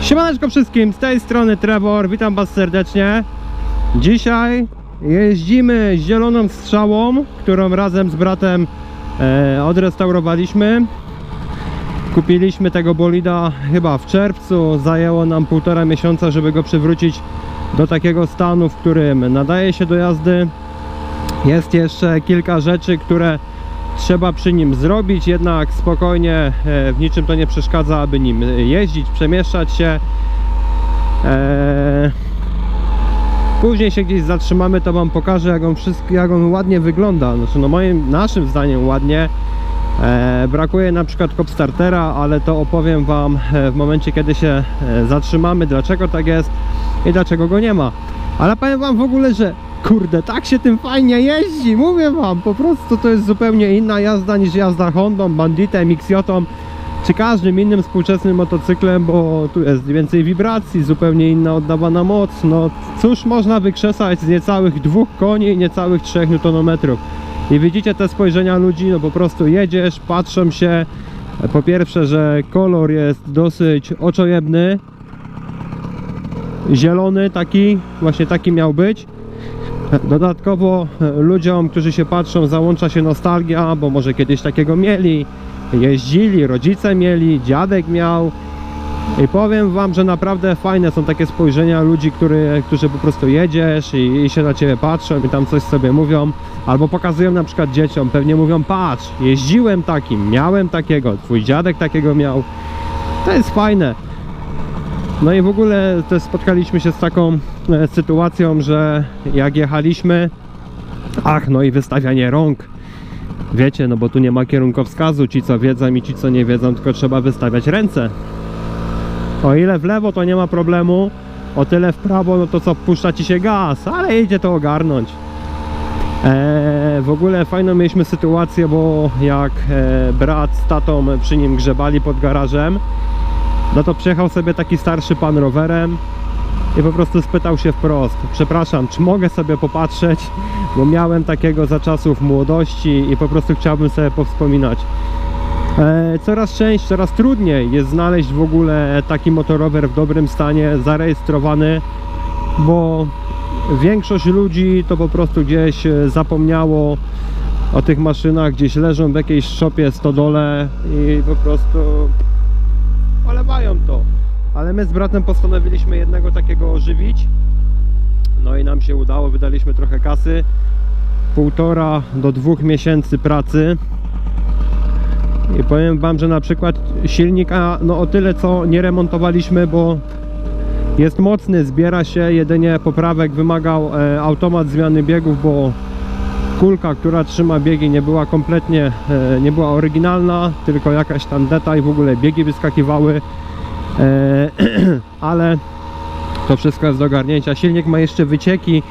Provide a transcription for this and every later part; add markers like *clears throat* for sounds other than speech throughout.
Siemaneczko wszystkim, z tej strony Trevor, witam was serdecznie. Dzisiaj jeździmy zieloną strzałą, którą razem z bratem e, odrestaurowaliśmy. Kupiliśmy tego bolida chyba w czerwcu, zajęło nam półtora miesiąca, żeby go przywrócić do takiego stanu, w którym nadaje się do jazdy. Jest jeszcze kilka rzeczy, które trzeba przy nim zrobić, jednak spokojnie, e, w niczym to nie przeszkadza, aby nim jeździć, przemieszczać się. E, Później się gdzieś zatrzymamy, to Wam pokażę, jak on, wszystko, jak on ładnie wygląda. Znaczy, no moim, naszym zdaniem ładnie. E, brakuje na przykład startera, ale to opowiem Wam e, w momencie, kiedy się e, zatrzymamy, dlaczego tak jest i dlaczego go nie ma. Ale powiem Wam w ogóle, że kurde, tak się tym fajnie jeździ, mówię Wam, po prostu to jest zupełnie inna jazda niż jazda Hondą, Banditem, XJ czy każdym innym współczesnym motocyklem, bo tu jest więcej wibracji, zupełnie inna oddawana moc. No cóż można wykrzesać z niecałych dwóch koni i niecałych 3 Nm. I widzicie te spojrzenia ludzi, no po prostu jedziesz, patrzą się. Po pierwsze, że kolor jest dosyć oczojebny. Zielony taki, właśnie taki miał być. Dodatkowo e, ludziom, którzy się patrzą, załącza się nostalgia, bo może kiedyś takiego mieli, jeździli, rodzice mieli, dziadek miał. I powiem wam, że naprawdę fajne są takie spojrzenia ludzi, który, którzy po prostu jedziesz i, i się na ciebie patrzą i tam coś sobie mówią. Albo pokazują na przykład dzieciom, pewnie mówią, patrz, jeździłem takim, miałem takiego, twój dziadek takiego miał. To jest fajne. No i w ogóle też spotkaliśmy się z taką e, sytuacją, że jak jechaliśmy, ach no i wystawianie rąk. Wiecie, no bo tu nie ma kierunkowskazu, ci co wiedzą i ci co nie wiedzą, tylko trzeba wystawiać ręce. O ile w lewo to nie ma problemu, o tyle w prawo no to co puszcza ci się gaz, ale idzie to ogarnąć. Eee, w ogóle fajną mieliśmy sytuację, bo jak e, brat z tatą przy nim grzebali pod garażem, no to przyjechał sobie taki starszy pan rowerem i po prostu spytał się wprost przepraszam, czy mogę sobie popatrzeć? Bo miałem takiego za czasów młodości i po prostu chciałbym sobie powspominać. E, coraz częściej, coraz trudniej jest znaleźć w ogóle taki motorower w dobrym stanie, zarejestrowany bo większość ludzi to po prostu gdzieś e, zapomniało o tych maszynach, gdzieś leżą w jakiejś szopie, stodole i po prostu olewają to. Ale my z bratem postanowiliśmy jednego takiego ożywić. No i nam się udało, wydaliśmy trochę kasy. Półtora do dwóch miesięcy pracy. I powiem wam, że na przykład silnika no o tyle co nie remontowaliśmy, bo jest mocny, zbiera się, jedynie poprawek wymagał e, automat zmiany biegów, bo kulka, która trzyma biegi nie była kompletnie, e, nie była oryginalna, tylko jakaś tam detal, w ogóle biegi wyskakiwały, e, *clears throat* ale to wszystko jest do ogarnięcia. Silnik ma jeszcze wycieki,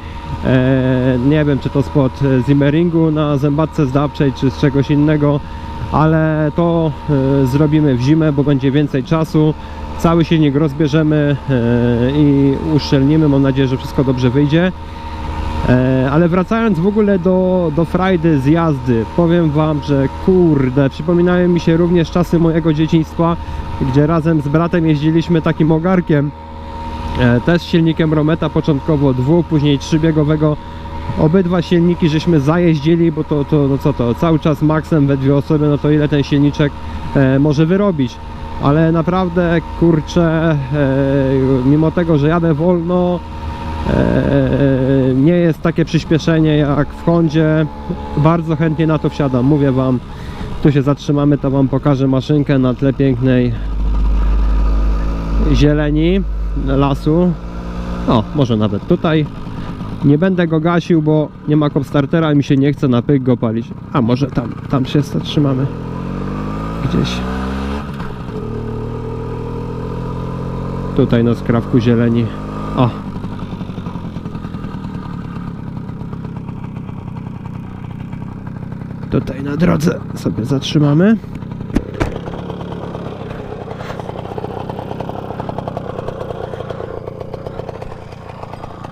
e, nie wiem czy to spod Zimmeringu na zębatce zdawczej, czy z czegoś innego, ale to zrobimy w zimę, bo będzie więcej czasu. Cały silnik rozbierzemy i uszczelnimy, mam nadzieję, że wszystko dobrze wyjdzie. E, Ale wracając w ogóle do, do frajdy z jazdy, powiem Wam, że kurde, przypominają mi się również czasy mojego dzieciństwa, gdzie razem z bratem jeździliśmy takim ogarkiem, e, też silnikiem Rometa, początkowo dwu, później trzybiegowego. Obydwa silniki żeśmy zajeździli, bo to, to no co to, cały czas maksem we dwie osoby, no to ile ten silniczek e, może wyrobić. Ale naprawdę, kurczę, e, mimo tego, że jadę wolno, nie jest takie przyspieszenie jak w Hondzie. Bardzo chętnie na to wsiadam. Mówię wam tu się zatrzymamy to wam pokażę maszynkę na tle pięknej zieleni lasu. O może nawet tutaj. Nie będę go gasił bo nie ma startera i mi się nie chce na pyk go palić. A może tam, tam się zatrzymamy. Gdzieś. Tutaj na skrawku zieleni. O Tutaj na drodze sobie zatrzymamy.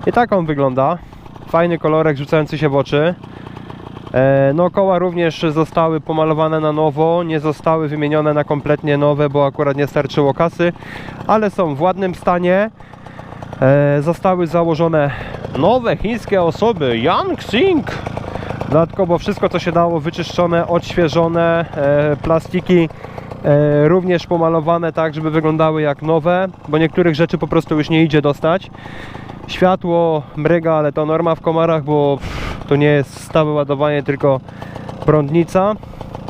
I tak on wygląda. Fajny kolorek rzucający się w oczy. E, No koła również zostały pomalowane na nowo, nie zostały wymienione na kompletnie nowe, bo akurat nie starczyło kasy, ale są w ładnym stanie. E, Zostały założone nowe chińskie osoby, Yangxing. Dodatkowo wszystko co się dało wyczyszczone, odświeżone, e, plastiki e, również pomalowane tak, żeby wyglądały jak nowe, bo niektórych rzeczy po prostu już nie idzie dostać. Światło mryga, ale to norma w komarach, bo pff, to nie jest stałe ładowanie, tylko prądnica.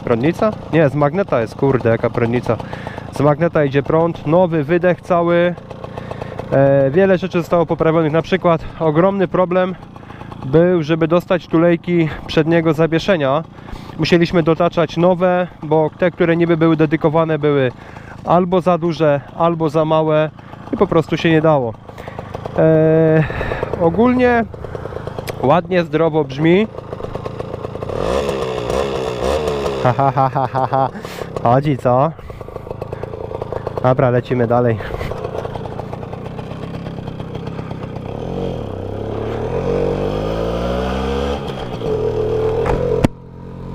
Prądnica? Nie, z magneta jest, kurde, jaka prądnica. Z magneta idzie prąd, nowy wydech cały. E, wiele rzeczy zostało poprawionych, na przykład ogromny problem był, żeby dostać tulejki przedniego zawieszenia. Musieliśmy dotaczać nowe, bo te, które niby były dedykowane, były albo za duże, albo za małe i po prostu się nie dało. E, ogólnie ładnie, zdrowo brzmi. Ha, ha, ha, ha, ha. Chodzi, co? Dobra, lecimy dalej.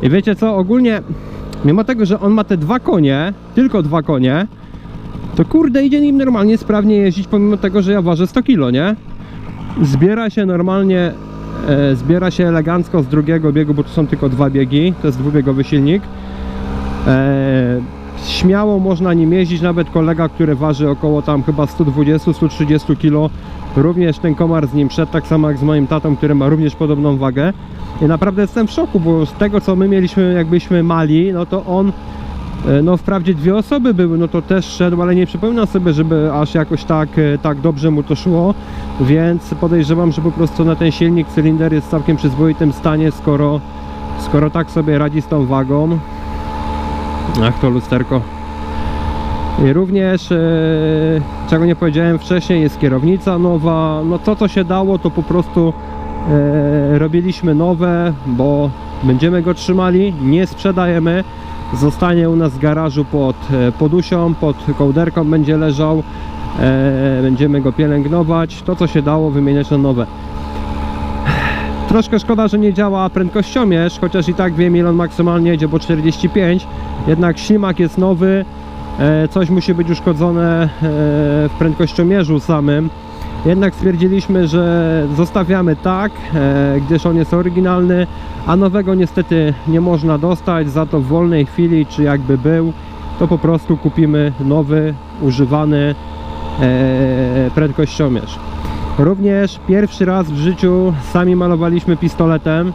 I wiecie co, ogólnie, mimo tego, że on ma te dwa konie, tylko dwa konie, to kurde idzie nim normalnie sprawnie jeździć, pomimo tego, że ja ważę 100 kg, nie? Zbiera się normalnie, e, zbiera się elegancko z drugiego biegu, bo tu są tylko dwa biegi, to jest dwubiegowy silnik. E, śmiało można nim jeździć, nawet kolega, który waży około tam chyba 120-130 kg, również ten komar z nim szedł, tak samo jak z moim tatą, który ma również podobną wagę. I naprawdę jestem w szoku, bo z tego co my mieliśmy, jakbyśmy mali, no to on E, No wprawdzie dwie osoby były, no to też szedł, ale nie przypominam sobie, żeby aż jakoś tak, e, tak dobrze mu to szło, więc podejrzewam, że po prostu na ten silnik cylinder jest w całkiem przyzwoitym stanie, skoro, skoro tak sobie radzi z tą wagą. Ach to lusterko. I również, e, czego nie powiedziałem wcześniej, jest kierownica nowa, no to co się dało to po prostu e, robiliśmy nowe, bo będziemy go trzymali, nie sprzedajemy, zostanie u nas w garażu pod e, podusią, pod kołderką będzie leżał, będziemy go pielęgnować, to co się dało wymieniać na nowe. Troszkę szkoda, że nie działa prędkościomierz, chociaż i tak wiem ile on maksymalnie jedzie, bo 45, jednak ślimak jest nowy, e, coś musi być uszkodzone e, w prędkościomierzu samym. Jednak stwierdziliśmy, że zostawiamy tak, e, gdyż on jest oryginalny, a nowego niestety nie można dostać, za to w wolnej chwili, czy jakby był, to po prostu kupimy nowy, używany prędkościomierz. Również pierwszy raz w życiu sami malowaliśmy pistoletem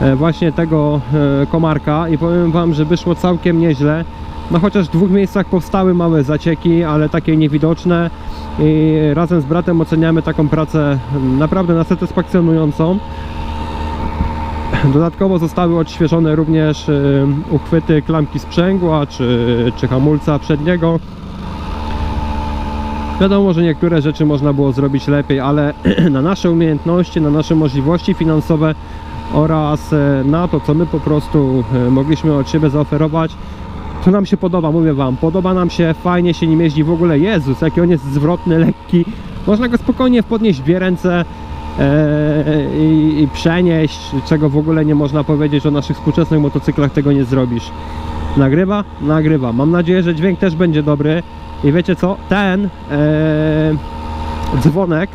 e, właśnie tego e, komarka i powiem Wam, że wyszło całkiem nieźle. No chociaż w dwóch miejscach powstały małe zacieki, ale takie niewidoczne i razem z bratem oceniamy taką pracę naprawdę na satysfakcjonującą. Dodatkowo zostały odświeżone również y, uchwyty klamki sprzęgła czy, czy hamulca przedniego. Wiadomo, że niektóre rzeczy można było zrobić lepiej, ale *clears throat* na nasze umiejętności, na nasze możliwości finansowe oraz e, na to, co my po prostu e, mogliśmy od siebie zaoferować, to nam się podoba, mówię Wam, podoba nam się, fajnie się nim jeździ w ogóle, Jezus, jaki on jest zwrotny, lekki, można go spokojnie podnieść w dwie ręce e, i, i przenieść, czego w ogóle nie można powiedzieć o naszych współczesnych motocyklach, tego nie zrobisz. Nagrywa? Nagrywa. Mam nadzieję, że dźwięk też będzie dobry. I wiecie co? Ten e, dzwonek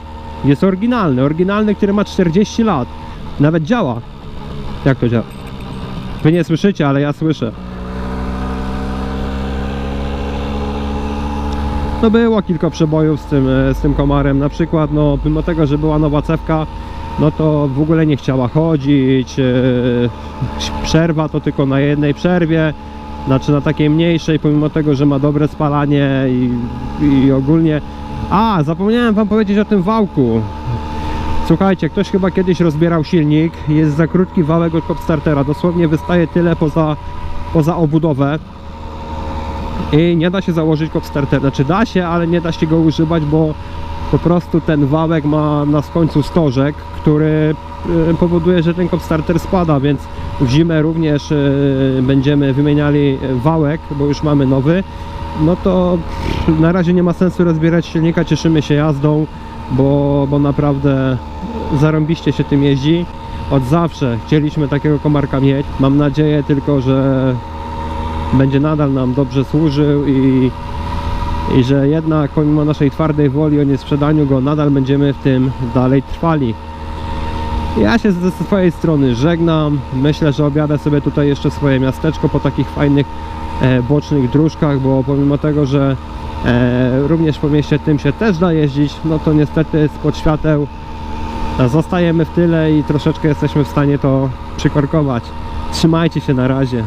jest oryginalny. Oryginalny, który ma 40 lat. Nawet działa. Jak to działa? Wy nie słyszycie, ale ja słyszę. No było kilka przebojów z tym, e, z tym komarem. Na przykład, no mimo tego, że była nowa cewka, no to w ogóle nie chciała chodzić. e, Przerwa to tylko na jednej przerwie. Znaczy na takiej mniejszej, pomimo tego, że ma dobre spalanie i, i ogólnie. A, zapomniałem wam powiedzieć o tym wałku. Słuchajcie, ktoś chyba kiedyś rozbierał silnik. Jest za krótki wałek od startera. Dosłownie wystaje tyle poza, poza obudowę. I nie da się założyć startera. Znaczy da się, ale nie da się go używać, bo po prostu ten wałek ma na końcu stożek, który y, powoduje, że ten starter spada, więc w zimę również y, będziemy wymieniali wałek, bo już mamy nowy. No to na razie nie ma sensu rozbierać silnika, cieszymy się jazdą, bo, bo naprawdę zarąbiście się tym jeździ. od zawsze chcieliśmy takiego komarka mieć. Mam nadzieję tylko, że będzie nadal nam dobrze służył i, i że jednak pomimo naszej twardej woli o niesprzedaniu go nadal będziemy w tym dalej trwali. Ja się ze swojej strony żegnam. Myślę, że objadę sobie tutaj jeszcze swoje miasteczko po takich fajnych e, bocznych dróżkach, bo pomimo tego, że e, również po mieście tym się też da jeździć, no to niestety spod świateł zostajemy w tyle i troszeczkę jesteśmy w stanie to przykorkować. Trzymajcie się na razie.